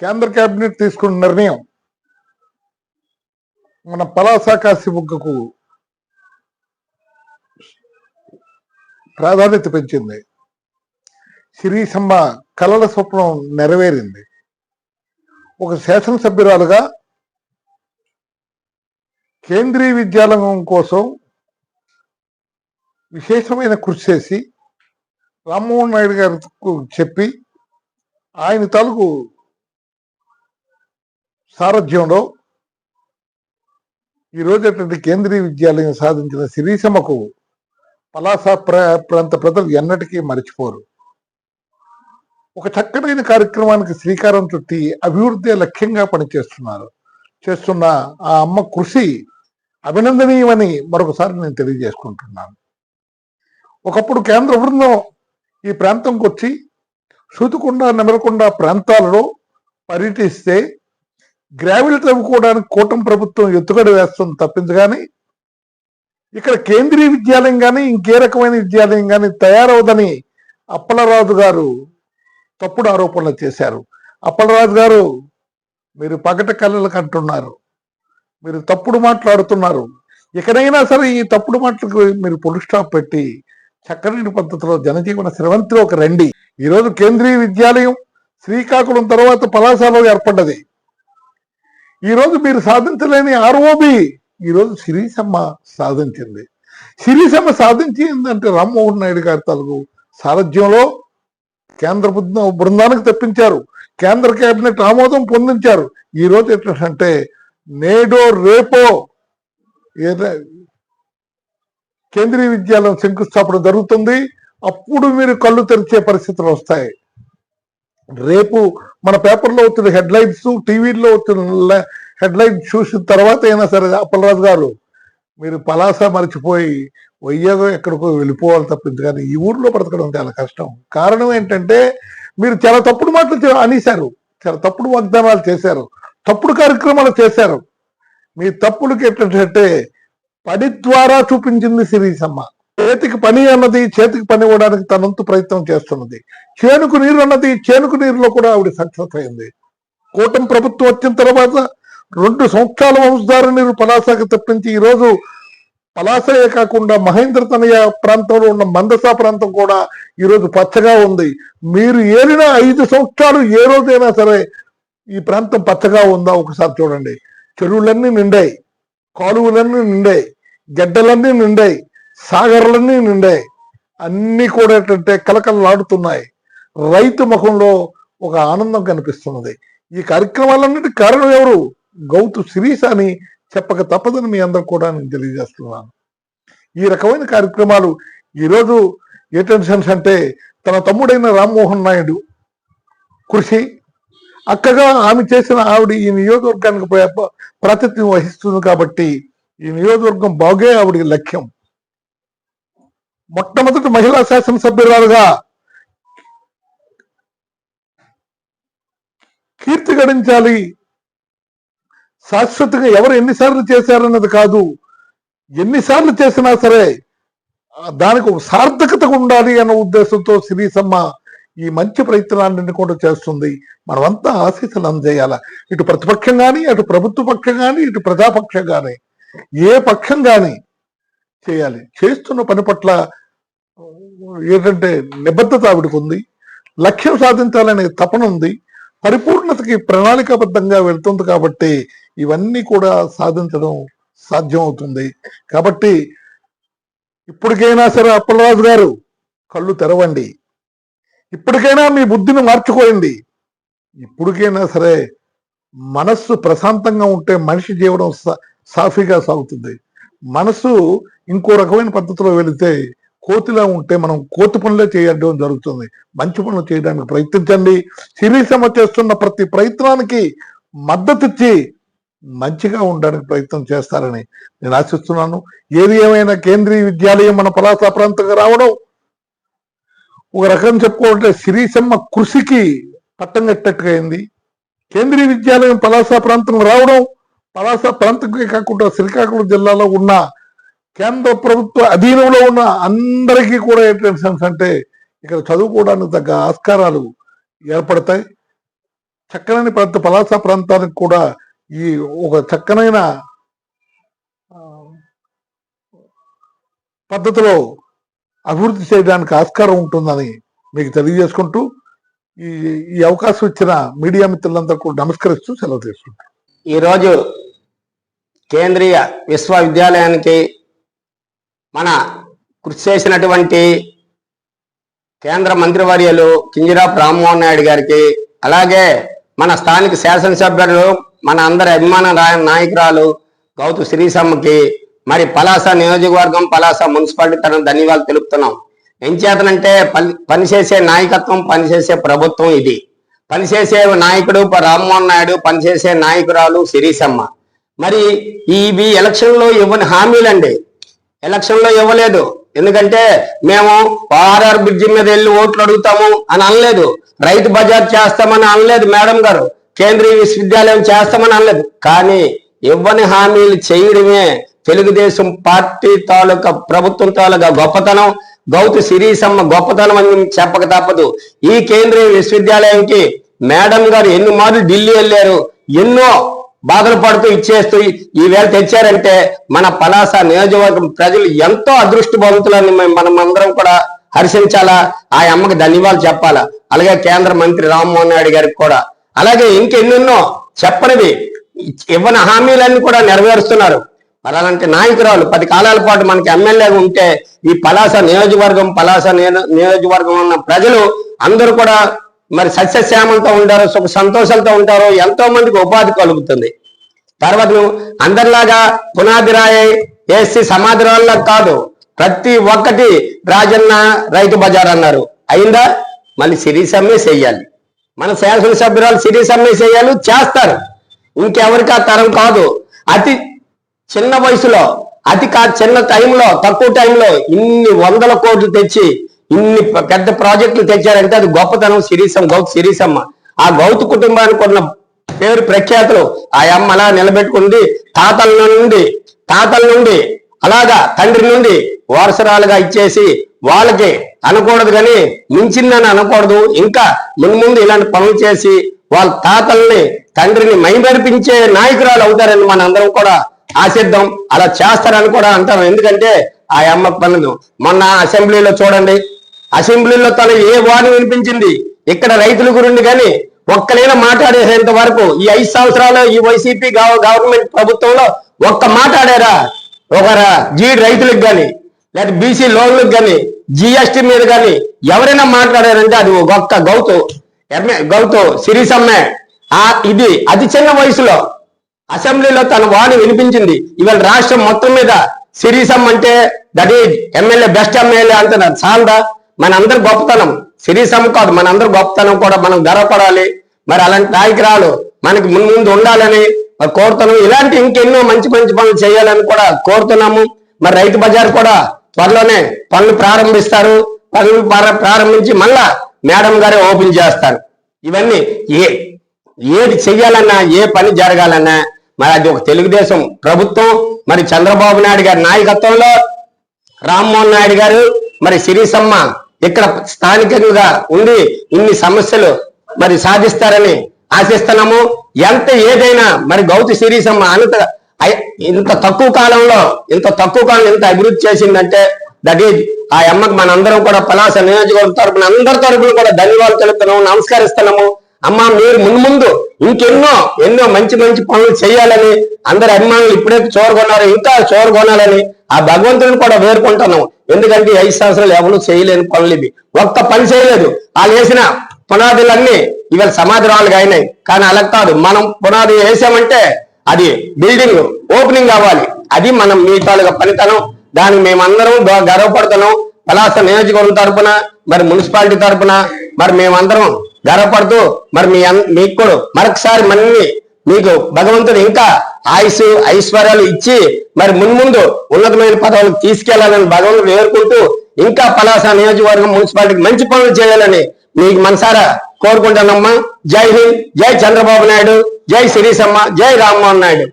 కేంద్ర కేబినెట్ తీసుకున్న నిర్ణయం మన పలాస కాశీబుగ్గకు ప్రాధాన్యత పెంచింది. శిరీషమ్మ కలల స్వప్నం నెరవేరింది. ఒక శాసనసభ్యురాలుగా కేంద్రీయ విద్యాలయం కోసం విశేషమైన కృషి చేసి రామ్మోహన్ నాయుడు గారికి చెప్పి ఆయన తాలూకు సారథ్యంలో ఈ రోజు కేంద్రీయ విద్యాలయం సాధించిన సిరీసమకు పలాస ప్ర ప్రాంత ప్రజలు ఎన్నటికీ మర్చిపోరు. ఒక చక్కనైన కార్యక్రమానికి శ్రీకారం చుట్టి అభివృద్ధి లక్ష్యంగా పనిచేస్తున్నారు. చేస్తున్న ఆ అమ్మ కృషి అభినందనీయమని మరొకసారి నేను తెలియజేసుకుంటున్నాను. ఒకప్పుడు కేంద్ర బృందం ఈ ప్రాంతంకి వచ్చి సూతుకొండ నెమలకొండ ప్రాంతాలలో పర్యటిస్తే గ్రావిల్ తవ్వుకోవడానికి కూటమి ప్రభుత్వం ఎత్తుగడ వేస్తుంది తప్పించగాని ఇక్కడ కేంద్రీయ విద్యాలయం కానీ ఇంకే రకమైన విద్యాలయం కానీ తయారవదని అప్పలరాజు గారు తప్పుడు ఆరోపణలు చేశారు. అప్పలరాజు గారు మీరు పగట కళ్ళలకు అంటున్నారు మీరు తప్పుడు మాట్లాడుతున్నారు. ఎక్కడైనా సరే ఈ తప్పుడు మాటలకు మీరు పొలి స్టాప్ పెట్టి చక్కని పద్ధతిలో జనజీవన ఒక రండి. ఈరోజు కేంద్రీయ విద్యాలయం శ్రీకాకుళం తర్వాత పలాసలో ఏర్పడ్డది. ఈరోజు మీరు సాధించలేని ఆర్ఓబి ఈరోజు శిరీసమ్మ సాధించింది. శిరీసమ్మ సాధించిందంటే రామ్మోహన్ నాయుడు గారి తలుగు సారథ్యంలో కేంద్ర బృందానికి తెప్పించారు. కేంద్ర కేబినెట్ ఆమోదం పొందించారు. ఈ రోజు ఎట్లంటే నేడో రేపో కేంద్రీయ విద్యాలయం శంకుస్థాపన జరుగుతుంది. అప్పుడు మీరు కళ్ళు తెరిచే పరిస్థితులు వస్తాయి. రేపు మన పేపర్లో వచ్చిన హెడ్లైన్స్ టీవీలో వచ్చిన హెడ్లైన్ చూసిన తర్వాత అయినా సరే అప్పలరాజు గారు మీరు పలాస మర్చిపోయి వయ్యాగో ఎక్కడికో వెళ్ళిపోవాలి తప్పింది కానీ ఈ ఊర్లో బ్రతకడం చాలా కష్టం. కారణం ఏంటంటే మీరు చాలా తప్పుడు మాటలు అనేశారు. చాలా తప్పుడు వాగ్దానాలు చేశారు. తప్పుడు కార్యక్రమాలు చేశారు. మీ తప్పులకి ఏంటంటే పడి ద్వారా చూపించింది సిరీస్ అమ్మ చేతికి పని అన్నది చేతికి పని ఇవ్వడానికి తనంతు ప్రయత్నం చేస్తున్నది. చేనుకు నీరు అన్నది చేనుకు నీరులో కూడా ఆవిడ సక్సెస్ అయింది. కూటమి ప్రభుత్వం వచ్చిన తర్వాత రెండు సంవత్సరాల వంశధార నీరు పలాసకు తప్పించి ఈరోజు పలాసయే కాకుండా మహేంద్ర తనయ ప్రాంతంలో ఉన్న మందసా ప్రాంతం కూడా ఈరోజు పచ్చగా ఉంది. మీరు ఏలిన ఐదు సంవత్సరాలు ఏ రోజైనా సరే ఈ ప్రాంతం పచ్చగా ఉందా ఒకసారి చూడండి. చెరువులన్నీ నిండాయి. కాలువలన్నీ నిండాయి. గడ్డలన్నీ నిండాయి. సాగర్లన్నీ నిండాయి. అన్ని కూడా ఏంటంటే కలకలలాడుతున్నాయి రైతు ముఖంలో ఒక ఆనందం కనిపిస్తున్నది. ఈ కార్యక్రమాలన్నిటి కారణం ఎవరు? గౌతు శిరీష అని చెప్పక తప్పదని మీ అందరు కూడా నేను తెలియజేస్తున్నాను. ఈ రకమైన కార్యక్రమాలు ఈరోజు ఏ టెన్షన్స్ అంటే తన తమ్ముడైన రామ్మోహన్ నాయుడు కృషి అక్కగా ఆమె చేసిన ఆవిడ ఈ నియోజకవర్గానికి ప్ర- ప్రాతినిధ్యం వహిస్తుంది కాబట్టి ఈ నియోజకవర్గం బాగే ఆవిడ లక్ష్యం. మొట్టమొదటి మహిళా శాసనసభ్యురాలుగా కీర్తి గడించాలి. శాశ్వతంగా ఎవరు ఎన్నిసార్లు చేశారన్నది కాదు. ఎన్నిసార్లు చేసినా సరే దానికి ఒక సార్థకత ఉండాలి అన్న ఉద్దేశంతో సిరీసమ్మ ఈ మంచి ప్రయత్నాన్ని కూడా చేస్తుంది. మనమంతా ఆశీస్సులు అందజేయాల? ఇటు ప్రతిపక్షం కానీ అటు ప్రభుత్వ పక్షం కానీ ఇటు ప్రజాపక్షం కానీ ఏ పక్షం కానీ చేయాలి. చేస్తున్న పని పట్ల ఏంటంటే నిబద్ధత ఆవిడకు ఉంది. లక్ష్యం సాధించాలనే తపన ఉంది. పరిపూర్ణతకి ప్రణాళికాబద్ధంగా వెళ్తుంది కాబట్టి ఇవన్నీ కూడా సాధించడం సాధ్యం అవుతుంది కాబట్టి ఇప్పటికైనా సరే అప్పలరాజు గారు కళ్ళు తెరవండి. ఇప్పటికైనా మీ బుద్ధిని మార్చుకోండి ఇప్పటికైనా సరే మనస్సు ప్రశాంతంగా ఉంటే మనిషి జీవనం సాఫీగా సాగుతుంది. మనసు ఇంకో రకమైన పద్ధతిలో వెళితే కోతిలా ఉంటే మనం కోతి పనులే చేయడం జరుగుతుంది. మంచి పనులు చేయడానికి ప్రయత్నించండి. సిరీసమ్మ చేస్తున్న ప్రతి ప్రయత్నానికి మద్దతిచ్చి మంచిగా ఉండడానికి ప్రయత్నం చేస్తారని నేను ఆశిస్తున్నాను. ఏది ఏమైనా కేంద్రీయ విద్యాలయం మన పలాస ప్రాంతంగా రావడం ఒక రకం చెప్పుకోవాలంటే సిరీసమ్మ కృషికి పట్టం కట్టట్టుగా అయింది కేంద్రీయ విద్యాలయం పలాస ప్రాంతం రావడం పలాస ప్రాంతంకే కాకుండా శ్రీకాకుళం జిల్లాలో ఉన్న కేంద్ర ప్రభుత్వ అధీనంలో ఉన్న అందరికీ కూడా ఏంటంటే అంటే ఇక్కడ చదువుకోవడానికి తగ్గ ఆస్కారాలు ఏర్పడతాయి. చక్కనైన ప్రాంత పలాస ప్రాంతానికి కూడా ఈ ఒక చక్కనైన పద్ధతిలో అభివృద్ధి చేయడానికి ఆస్కారం ఉంటుందని మీకు తెలియజేసుకుంటూ ఈ ఈ అవకాశం ఇచ్చిన మీడియా మిత్రులందరికీ నమస్కరిస్తూ సెలవు తీసుకుంటాను ఈరోజు కేంద్రీయ విశ్వవిద్యాలయానికి మన కృషి చేసినటువంటి కేంద్ర మంత్రివర్యులు కింజరాపు రామ్మోహన్ నాయుడు గారికి అలాగే మన స్థానిక శాసనసభ్యులు మన అందరి అభిమాన నాయకురాలు గౌతు శ్రీసమ్మకి మరి పలాస నియోజకవర్గం పలాస మున్సిపాలిటీ తరఫున ధన్యవాదాలు తెలుపుతున్నాం. ఎంచేతనంటే పని పనిచేసే నాయకత్వం పనిచేసే ప్రభుత్వం ఇది. పనిచేసే నాయకుడు రామ్మోహన్ నాయుడు పనిచేసే నాయకురాలు శిరీషమ్మ. మరి ఇవి ఎలక్షన్లో ఇవ్వని హామీలండి. ఎలక్షన్లో ఇవ్వలేదు. ఎందుకంటే మేము ఆర్ఆర్ బ్రిడ్జి మీద వెళ్ళి ఓట్లు అడుగుతాము అని అనలేదు. రైతు బజార్ చేస్తామని అనలేదు మేడం గారు. కేంద్రీయ విశ్వవిద్యాలయం చేస్తామని అనలేదు. కానీ ఇవ్వని హామీలు చేయడమే తెలుగుదేశం పార్టీ తాలూకా ప్రభుత్వం తాలూకా గొప్పతనం. గౌతు సిరీసమ్మ గొప్పతనం అని చెప్పక తప్పదు. ఈ కేంద్రీయ విశ్వవిద్యాలయంకి మేడం గారు ఎన్ని మార్లు ఢిల్లీ వెళ్ళారు? ఎన్నో బాధలు పడుతూ ఇచ్చేస్తూ ఈవేళ తెచ్చారంటే మన పలాస నియోజకవర్గం ప్రజలు ఎంతో అదృష్టవంతులని మేము- మనం అందరం కూడా హర్షించాలా? ఆ అమ్మకి ధన్యవాదాలు చెప్పాలా? అలాగే కేంద్ర మంత్రి రామ్మోహన్ నాయుడు గారికి కూడా. అలాగే ఇంకెన్నెన్నో చెప్పనివి. ఇవ్వని హామీలన్నీ కూడా నెరవేరుస్తున్నారు. మరి అలాంటి నాయకురాలు పది కాలాల పాటు మనకి ఎమ్మెల్యేగా ఉంటే ఈ పలాస నియోజకవర్గం పలాస నియోజకవర్గం ఉన్న ప్రజలు అందరూ కూడా మరి సస్యశ్యామంతో ఉంటారు సుఖ సంతోషాలతో ఉంటారు ఎంతో మందికి ఉపాధి కలుగుతుంది. తర్వాత నువ్వు అందరిలాగా పునాది రాయి వేసి సమాధి రాళ్ళ కాదు ప్రతి ఒక్కటి రాజన్న రైతు బజార్ అన్నారు. అయిందా? మళ్ళీ సిరీసమ్మే చేయాలి మన శాసనసభ్యురాలు సిరీసమ్మే చేయాలి చేస్తారు. ఇంకెవరికి ఆ తరం కాదు. అతి చిన్న వయసులో అతి కా చిన్న టైంలో తక్కువ టైంలో ఇన్ని వందల కోట్లు తెచ్చి ఇన్ని పెద్ద ప్రాజెక్టులు తెచ్చారంటే అది గొప్పతనం సిరీసం గౌత్ సిరీసమ్మ. ఆ గౌత్ కుటుంబానికి ఉన్న పేరు ప్రఖ్యాతులు. ఆ అమ్మ అలా నిలబెట్టుకుంది. తాతల నుండి తాతల నుండి అలాగా తండ్రి నుండి వారసరాలుగా ఇచ్చేసి వాళ్ళకి అనకూడదు కానీ మించిందని అనకూడదు. ఇంకా మున్ముందు ఇలాంటి పనులు చేసి వాళ్ళ తాతల్ని తండ్రిని మైమరిపించే నాయకురాలు అవుతారని మన అందరం కూడా ఆశిద్దాం. అలా చేస్తారని కూడా అంటారు. ఎందుకంటే ఆ అమ్మ పనులు మొన్న అసెంబ్లీలో చూడండి. అసెంబ్లీలో తన ఏ వాణి వినిపించింది? ఇక్కడ రైతుల గురించి కానీ ఒక్కలైనా మాట్లాడేసేంత వరకు ఈ ఐదు సంవత్సరాలు ఈ వైసీపీ గవర్నమెంట్ ప్రభుత్వంలో ఒక్క మాట్లాడారా ఒక జీ రైతులకు కానీ లేదా బీసీ లోన్లకు కానీ జిఎస్టీ మీద కానీ ఎవరైనా మాట్లాడారంటే అది ఒక్క గౌతు ఎమ్మె గౌతు సిరిసమ్మే. ఆ ఇది అతి చిన్న వయసులో అసెంబ్లీలో తన వాణి వినిపించింది. ఇవాళ రాష్ట్రం మొత్తం మీద సిరీసమ్ అంటే that is MLA best MLA అంటున్నారు. చాలదా మనందరి గొప్పతనం. సిరీసమ్ కాదు మనందరి గొప్పతనం కూడా మనం గర్వపడాలి మరి అలాంటి నాయకురాలు మనకి ముందు ముందు ఉండాలని మరి కోరుతున్నాం ఇలాంటి ఇంకెన్నో మంచి మంచి పనులు చేయాలని కూడా కోరుతున్నాము. మరి రైతు బజార్ కూడా త్వరలోనే పనులు ప్రారంభిస్తారు. పనులు ప్రారంభించి మళ్ళా మేడం గారే ఓపెన్ చేస్తారు. ఇవన్నీ ఏ ఏది చెయ్యాలన్నా ఏ పని జరగాలన్నా మరి అది ఒక తెలుగుదేశం ప్రభుత్వం. మరి చంద్రబాబు నాయుడు గారి నాయకత్వంలో రామ్మోహన్ నాయుడు గారు మరి సిరీసమ్మ ఇక్కడ స్థానికంగా ఉండి ఇన్ని సమస్యలు మరి సాధిస్తారని ఆశిస్తున్నాము. ఎంత ఏదైనా మరి గౌతి సిరీసమ్మ అంత ఇంత తక్కువ కాలంలో ఇంత తక్కువ కాలం ఇంత అభివృద్ధి చేసిందంటే దట్ ఈజ్ ఆ అమ్మకి మనందరం కూడా పలాస నియోజకవర్గ తరపున అందరి తరపున కూడా ధన్యవాదాలు తెలుపుతున్నాము నమస్కరిస్తున్నాము. అమ్మ మీరు ముందు ముందు ఇంకెన్నో ఎన్నో మంచి మంచి పనులు చేయాలని అందరి అభిమానులు ఇప్పుడే చూరగొన్నారు ఇంకా చోరుకొనాలని ఆ భగవంతుని కూడా వేరుకుంటున్నాం ఎందుకంటే ఐదు సంవత్సరాలు ఎవరు చేయలేని పనులు ఇవి. ఒక్క పని చేయలేదు. వాళ్ళు వేసిన పునాదులన్నీ ఇవాళ సమాధి రాళ్ళుగా అయినాయి. కానీ అలా కాదు. మనం పునాది వేసామంటే అది బిల్డింగ్ ఓపెనింగ్ అవ్వాలి. అది మనం మీ తాలూకా పనితనం. దానికి మేమందరం గర్వపడుతున్నాం. పలాస నియోజకవర్గం తరపున మరి మున్సిపాలిటీ తరపున మరి మేమందరం గర్వపడుతూ మరి మీ మీకు కూడా. మరొకసారి మన్ని మీకు భగవంతుడు ఇంకా ఆయుష్ ఐశ్వర్యాలు ఇచ్చి మరి మున్ముందు ఉన్నతమైన పదవులకు తీసుకెళ్ళాలని భగవంతుడు వేరుకుంటూ ఇంకా పలాస నియోజకవర్గం మున్సిపాలిటీకి మంచి పనులు చేయాలని మీకు మనసారా కోరుకుంటానమ్మా జై హింద్ జై చంద్రబాబు నాయుడు జై శిరీసమ్మ జై రామ్మోహన్ నాయుడు.